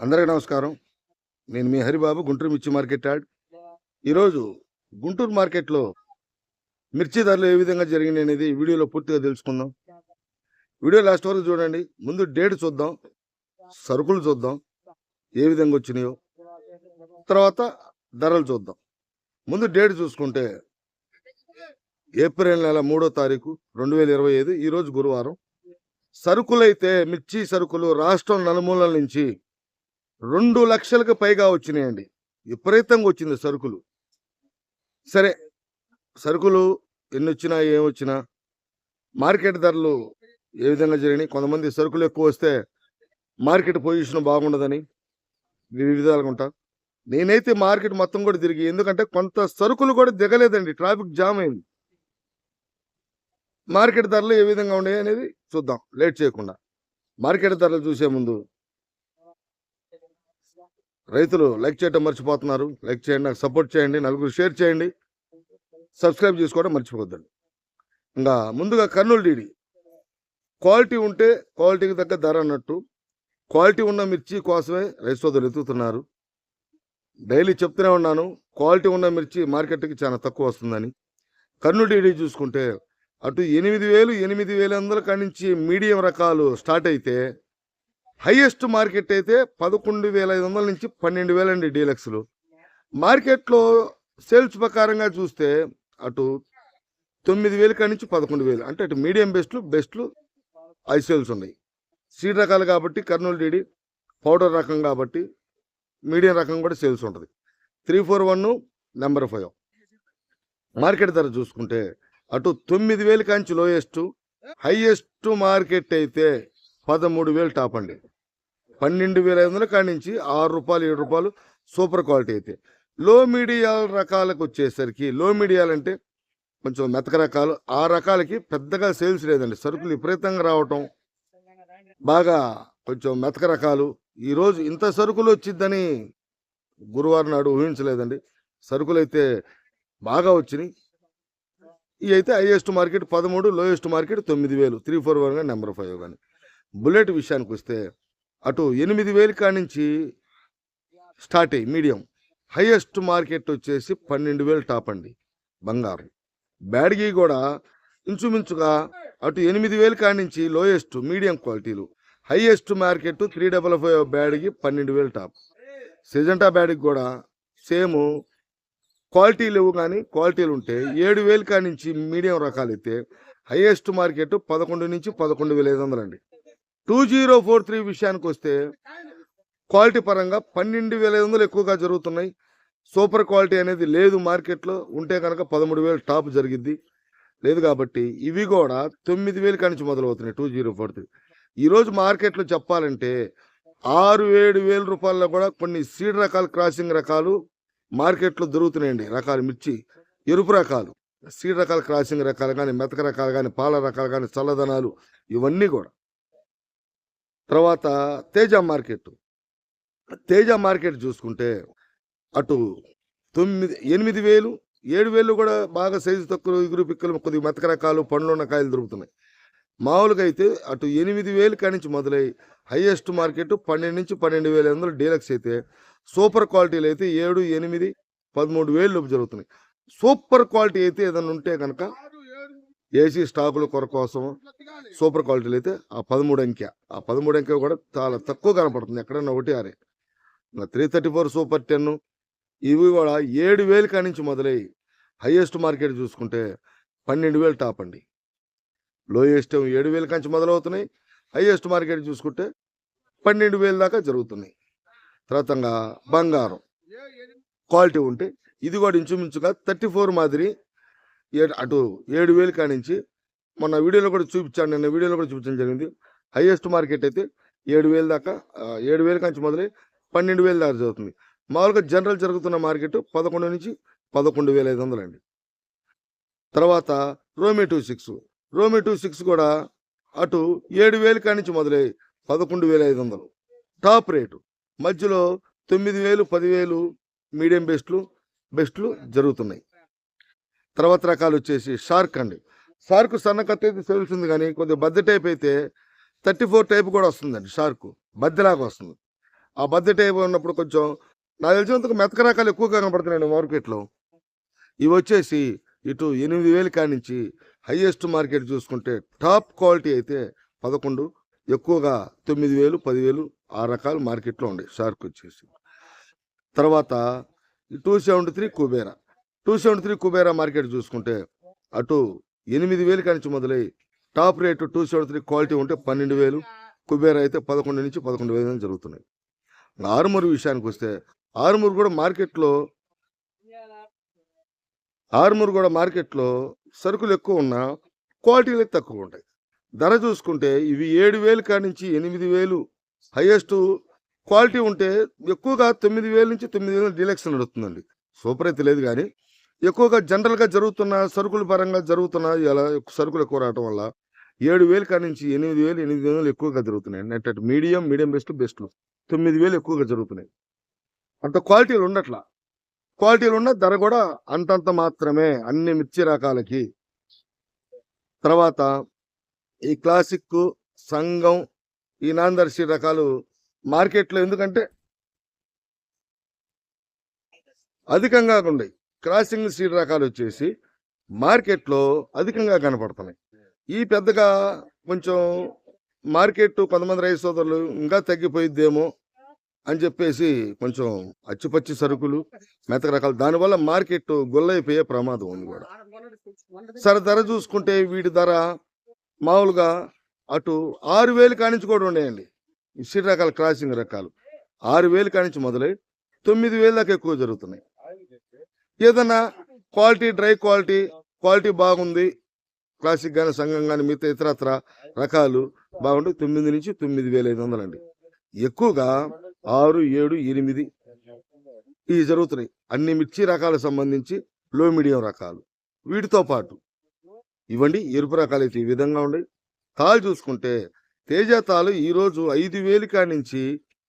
అందరికీ నమస్కారం. నేను మీ హరిబాబు గుంటూరు మిర్చి మార్కెట్ యాడ్. ఈరోజు గుంటూరు మార్కెట్లో మిర్చి ధరలు ఏ విధంగా జరిగినాయి అనేది వీడియోలో పూర్తిగా తెలుసుకుందాం. వీడియో లాస్ట్ వరకు చూడండి. ముందు డేట్ చూద్దాం. సరుకులు చూద్దాం. ఏ విధంగా వచ్చినాయో. తర్వాత ధరలు చూద్దాం. ముందు డేట్ చూసుకుంటే ఏప్రిల్ నెల మూడో తారీఖు రెండు వేల ఇరవై ఐదు ఈరోజు గురువారం. సరుకులైతే మిర్చి సరుకులు రాష్ట్రం నలుమూలల నుంచి రెండు లక్షలకు పైగా వచ్చినాయండి. విపరీతంగా వచ్చింది సరుకులు. సరే సరుకులు ఎన్ని వచ్చినా ఏం వచ్చినా మార్కెట్ ధరలు ఏ విధంగా జరిగినాయి? కొంతమంది సరుకులు ఎక్కువ వస్తే మార్కెట్ పొజిషన్ బాగుండదని వివిధాలుగా ఉంటా. నేనైతే మార్కెట్ మొత్తం కూడా తిరిగి ఎందుకంటే కొంత సరుకులు కూడా దిగలేదండి. ట్రాఫిక్ జామ్ అయింది. మార్కెట్ ధరలు ఏ విధంగా ఉన్నాయి అనేది చూద్దాం. లేట్ చేయకుండా. మార్కెట్ ధరలు చూసే ముందు రైతులు లైక్ చేయడం మర్చిపోతున్నారు. లైక్ చేయండి నాకు సపోర్ట్ చేయండి నలుగురు షేర్ చేయండి. సబ్స్క్రైబ్ చేసుకోవడం మర్చిపోద్దండి ఇంకా ముందుగా కర్నూలు డీడీ. క్వాలిటీ ఉంటే క్వాలిటీకి తగ్గ ధర అన్నట్టు. క్వాలిటీ ఉన్న మిర్చి కోసమే రైతు సోదరులు ఎత్తుతున్నారు. డైలీ చెప్తూనే ఉన్నాను క్వాలిటీ ఉన్న మిర్చి మార్కెట్కి చాలా తక్కువ వస్తుందని. కర్నూలు డీడీ చూసుకుంటే అటు ఎనిమిది వేలు ఎనిమిది వేల వందల కాడి మీడియం రకాలు స్టార్ట్ అయితే హైయెస్ట్ మార్కెట్ అయితే పదకొండు వేల ఐదు వందల నుంచి పన్నెండు వేలు అండి డీలక్స్లు. మార్కెట్లో సేల్స్ ప్రకారంగా చూస్తే అటు తొమ్మిది వేలు కాడి నుంచి పదకొండు వేలు అంటే అటు మీడియం బెస్ట్లు బెస్ట్లు ఐ సేల్స్ ఉన్నాయి. సీడ్ రకాలు కాబట్టి కర్నూలు డీడి పౌడర్ రకం కాబట్టి మీడియం రకం కూడా సేల్స్ ఉంటుంది. Three four one number five. Market ధర చూసుకుంటే అటు తొమ్మిది వేలు కంచి లోయెస్ట్ హైయెస్ట్ మార్కెట్ అయితే పదమూడు వేలు టాప్ అండి. పన్నెండు వేల ఐదు వందల కాడి నుంచి ఆరు రూపాయలు ఏడు రూపాయలు సూపర్ క్వాలిటీ అయితే. లో మీడియాల రకాలకు వచ్చేసరికి లో మీడియాలంటే కొంచెం మెతక రకాలు ఆ రకాలకి పెద్దగా సేల్స్ లేదండి. సరుకులు విపరీతంగా రావటం బాగా కొంచెం మెతక రకాలు. ఈరోజు ఇంత సరుకులు వచ్చిద్దని గురువారం నాడు ఊహించలేదండి. సరుకులు అయితే బాగా వచ్చినాయి. ఇవి అయితే హైయెస్ట్ మార్కెట్ పదమూడు లోయెస్ట్ మార్కెట్ తొమ్మిది వేలు. త్రీ ఫోర్ వన్ కానీ నెంబర్ ఫైవ్ కానీ బుల్లెట్ విషయానికి వస్తే అటు ఎనిమిది వేలు కానించి నుంచి స్టార్ట్ అయ్యి మీడియం హైయెస్ట్ మార్కెట్ వచ్చేసి పన్నెండు వేలు టాప్ అండి. బంగారం. బ్యాడ్గి కూడా ఇంచుమించుగా అటు ఎనిమిది వేలు కానించి నుంచి లోయెస్ట్ మీడియం క్వాలిటీలు highest market three double five బ్యాడ్కి పన్నెండు వేలు టాప్ సిజంటా బ్యాడ్కి కూడా సేమ్ క్వాలిటీ లేవు కానీ క్వాలిటీలు ఉంటే ఏడు వేలు కాడి నుంచి మీడియం రకాలు అయితే హైయెస్ట్ మార్కెట్ పదకొండు నుంచి పదకొండు వేల ఐదు వందలు అండి టూ జీరో ఫోర్ త్రీ విషయానికి వస్తే క్వాలిటీ పరంగా పన్నెండు వేల ఐదు వందలు ఎక్కువగా జరుగుతున్నాయి. సూపర్ క్వాలిటీ అనేది లేదు మార్కెట్లో. ఉంటే కనుక పదమూడు వేలు టాప్ జరిగిద్ది. లేదు కాబట్టి ఇవి కూడా తొమ్మిది వేలు కాడి నుంచి మొదలవుతున్నాయి టూ జీరో ఫోర్ త్రీ. ఈరోజు మార్కెట్లో చెప్పాలంటే ఆరు ఏడు వేల రూపాయల్లో కూడా కొన్ని సీడ్ రకాలు క్రాసింగ్ రకాలు మార్కెట్లో దొరుకుతున్నాయండి రకాలు మిర్చి ఎరుపు రకాలు సీడ్ రకాల క్రాసింగ్ రకాలు కానీ మెతక రకాలు కానీ పాల రకాలు కానీ చల్లదనాలు ఇవన్నీ కూడా. తర్వాత తేజ మార్కెట్. తేజ మార్కెట్ చూసుకుంటే అటు తొమ్మిది ఎనిమిది వేలు ఏడు వేలు కూడా బాగా సైజు తక్కువ ఇగురు పిక్కలు కొద్దిగా మెతక రకాలు పండ్లు ఉన్న కాయలు దొరుకుతున్నాయి. మామూలుగా అయితే అటు ఎనిమిది వేలు కాడి నుంచి మొదలై హైయెస్ట్ మార్కెట్ పన్నెండు నుంచి పన్నెండు వేల ఐదు డీలక్స్ అయితే సూపర్ క్వాలిటీలు అయితే ఏడు ఎనిమిది పదమూడు వేలు లోపు జరుగుతున్నాయి. సూపర్ క్వాలిటీ అయితే ఏదైనా ఉంటే కనుక ఏసీ స్టాకుల కొర కోసం సూపర్ క్వాలిటీలు అయితే ఆ పదమూడు అంకె ఆ పదమూడు అంకె కూడా చాలా తక్కువ కనపడుతుంది. ఎక్కడన్నా ఒకటి ఆరే three thirty four super ten ఇవి కూడా ఏడు వేలు కానించి మొదలై హైయెస్ట్ మార్కెట్ చూసుకుంటే పన్నెండు వేలు టాప్ అండి. లోయెస్ట్ ఏడు వేల కాంచి మొదలవుతున్నాయి. హైయెస్ట్ మార్కెట్ చూసుకుంటే పన్నెండు వేలు దాకా జరుగుతున్నాయి. తర్వాత బంగారం. క్వాలిటీ ఉంటే ఇది కూడా ఇంచుమించుగా థర్టీ ఫోర్ మాదిరి ఏ- అటు ఏడు వేలు కానించి మొన్న వీడియోలో కూడా చూపించాను నిన్న వీడియోలో కూడా చూపించడం జరిగింది. హైయెస్ట్ మార్కెట్ అయితే ఏడు వేలు దాకా ఏడు వేల కాంచి మొదలై పన్నెండు వేలు దాకా జరుగుతుంది. మామూలుగా జనరల్ జరుగుతున్న మార్కెట్ పదకొండు నుంచి పదకొండు వేల ఐదు వందలు అండి తర్వాత రోమి టూ సిక్స్ రోమి టూ సిక్స్ కూడా అటు ఏడు వేలు కానించి మొదలై పదకొండు వేల ఐదు వందలు. టాప్ రేటు మధ్యలో తొమ్మిది వేలు పదివేలు మీడియం బెస్ట్లు బెస్ట్లు జరుగుతున్నాయి. తర్వాత రకాలు వచ్చేసి షార్క్ అండి. షార్క్ సన్నకత్త అయితే తెలుస్తుంది ఉంది కానీ కొద్దిగా బద్ద టైప్ అయితే థర్టీ ఫోర్ టైప్ కూడా వస్తుందండి షార్క్. బద్దలాగా వస్తుంది. ఆ బద్ద టైప్ ఉన్నప్పుడు కొంచెం నాకు తెలిసినంతకు మెతక రకాలు ఎక్కువగా కనపడుతున్నాయండి మార్కెట్లో. ఇవి వచ్చేసి ఇటు ఎనిమిది వేలు కానించి హైయెస్ట్ మార్కెట్ చూసుకుంటే టాప్ క్వాలిటీ అయితే పదకొండు ఎక్కువగా తొమ్మిది వేలు పదివేలు ఆ రకాలు మార్కెట్లో ఉన్నాయి షార్క్ వచ్చేసి. తర్వాత two seventy three Kubera. Two seventy three Kubera market చూసుకుంటే అటు ఎనిమిది వేలు కానించి మొదలై top rate two seventy three quality ఉంటే పన్నెండు వేలు కుబేరా అయితే పదకొండు నుంచి పదకొండు వేలు జరుగుతున్నాయి. ఆరుమూరు విషయానికి వస్తే ఆరుమూరు కూడా మార్కెట్లో ఆరుమూరు కూడా మార్కెట్లో సరుకులు ఎక్కువ ఉన్నా క్వాలిటీలు తక్కువ ఉంటాయి. ధర చూసుకుంటే ఇవి ఏడు వేలు కాడి నుంచి ఎనిమిది వేలు హైయెస్ట్ క్వాలిటీ ఉంటే ఎక్కువగా తొమ్మిది వేల నుంచి తొమ్మిది వేలు డీలక్స్ నడుస్తుందండి. సూపర్ అయితే లేదు కానీ ఎక్కువగా జనరల్గా జరుగుతున్న సరుకుల పరంగా జరుగుతున్న ఇలా సరుకులు ఎక్కువ రావడం వల్ల ఏడు వేలు కాడి నుంచి ఎనిమిది వేలు ఎనిమిది వేలు ఎక్కువగా జరుగుతున్నాయి. Net medium medium best best తొమ్మిది వేలు ఎక్కువగా జరుగుతున్నాయి. అంత క్వాలిటీలు ఉండట్లా. క్వాలిటీలు ఉన్న ధర కూడా అంతంత మాత్రమే అన్ని మిర్చి రకాలకి. తర్వాత ఈ క్లాసిక్ సంఘం ఈ నాందర్శి రకాలు మార్కెట్లో ఎందుకంటే అధికంగా ఉన్నాయి. క్రాసింగ్ సీడ్ రకాలు వచ్చేసి మార్కెట్లో అధికంగా కనపడుతున్నాయి. ఈ పెద్దగా కొంచెం మార్కెట్ కొంతమంది రైతు సోదరులు ఇంకా తగ్గిపోయిద్దేమో అని చెప్పేసి కొంచెం అచ్చిపచ్చి సరుకులు మెతక రకాలు దానివల్ల మార్కెట్ గొల్లైపోయే ప్రమాదం ఉంది కూడా. సరే ధర చూసుకుంటే వీటి ధర మామూలుగా అటు ఆరు వేలు కానించి కూడా ఉన్నాయండి. ఈ రకాల క్రాసింగ్ రకాలు. ఆరు వేలు కానించి మొదలై తొమ్మిది వేలు దాకా ఎక్కువ జరుగుతున్నాయి. ఏదన్నా క్వాలిటీ డ్రై క్వాలిటీ క్వాలిటీ బాగుంది క్లాసిక్ కానీ సంఘం కానీ మిగతా ఇతరత్ర రకాలు బాగుంటే తొమ్మిది నుంచి తొమ్మిది వేల ఐదు వందలు అండి. ఎక్కువగా ఆరు ఏడు ఎనిమిది ఇవి జరుగుతున్నాయి. అన్ని మిర్చి రకాలకు సంబంధించి లో మీడియం రకాలు. వీటితో పాటు ఇవ్వండి ఎరుపు రకాలు అయితే ఈ విధంగా ఉన్నాయి. తాళ్ళు చూసుకుంటే తేజ తాళ్ళు ఈరోజు ఐదు వేలు కాడి నుంచి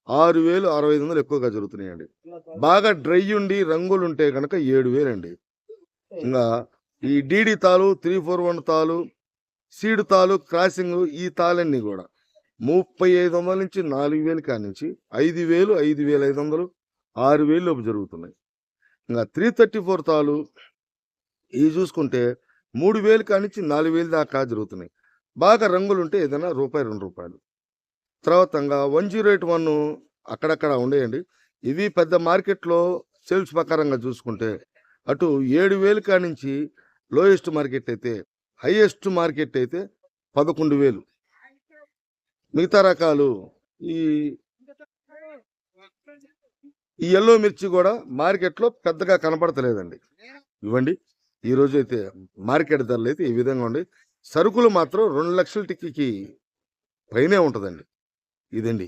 ఆరు వేలు అరవై ఐదు వందలు ఎక్కువగా జరుగుతున్నాయండి. బాగా డ్రై ఉండి రంగులు ఉంటే కనుక ఏడు వేలండి. ఇంకా ఈ డీడీ తాలు త్రీ ఫోర్ వన్ తాలు సీడ్ తాలు క్రాసింగ్ ఈ తాళన్నీ కూడా ముప్పై ఐదు వందల నుంచి నాలుగు వేలు కాడి నుంచి ఐదు వేలు ఐదు వేల ఐదు వందలు ఆరు వేలు లోపు జరుగుతున్నాయి. ఇంకా త్రీ థర్టీ ఫోర్ తాలు ఇవి చూసుకుంటే మూడు వేలు కానించి నాలుగు వేలు దాకా జరుగుతున్నాయి. బాగా రంగులు ఉంటే ఏదైనా రూపాయి రెండు రూపాయలు. తర్వాత వన్ జీరో ఎయిట్ వన్ అక్కడక్కడ ఉండేయండి. ఇవి పెద్ద మార్కెట్లో సేల్స్ ప్రకారంగా చూసుకుంటే అటు ఏడు వేలు కానించి నుంచి లోయెస్ట్ మార్కెట్ అయితే హైయెస్ట్ మార్కెట్ అయితే పదకొండు వేలు. మిగతా రకాలు ఈ ఈ ఎల్లో మిర్చి కూడా మార్కెట్లో పెద్దగా కనపడతలేదండి. ఇవ్వండి. ఈ రోజు అయితే మార్కెట్ ధరలు అయితే ఈ విధంగా ఉండి. సరుకులు మాత్రం రెండు లక్షల టిక్కీకి పైనే ఉంటుందండి. ఇదండి.